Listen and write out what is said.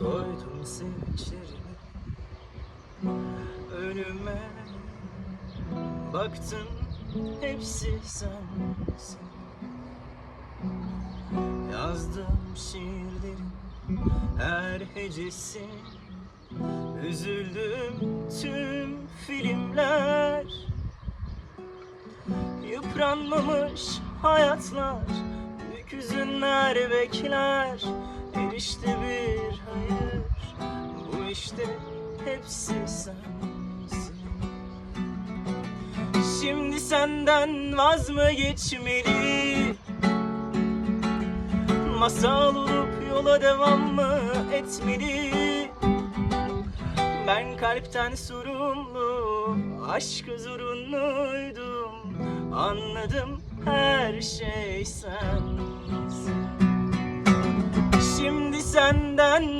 Koydum sevinçlerimi önüme. Baktım hepsi sensin. Yazdım şiirlerin her hecesi. Üzüldüm tüm filmler. Yıpranmamış hayatlar Büyük hüzünler bekler. Erişti bir işte hepsi sensin. Şimdi senden vaz mı geçmeli? Masal olup yola devam mı etmeli? Ben kalpten sorumlu Aşkı zorunluydum Anladım her şey sensin. Şimdi senden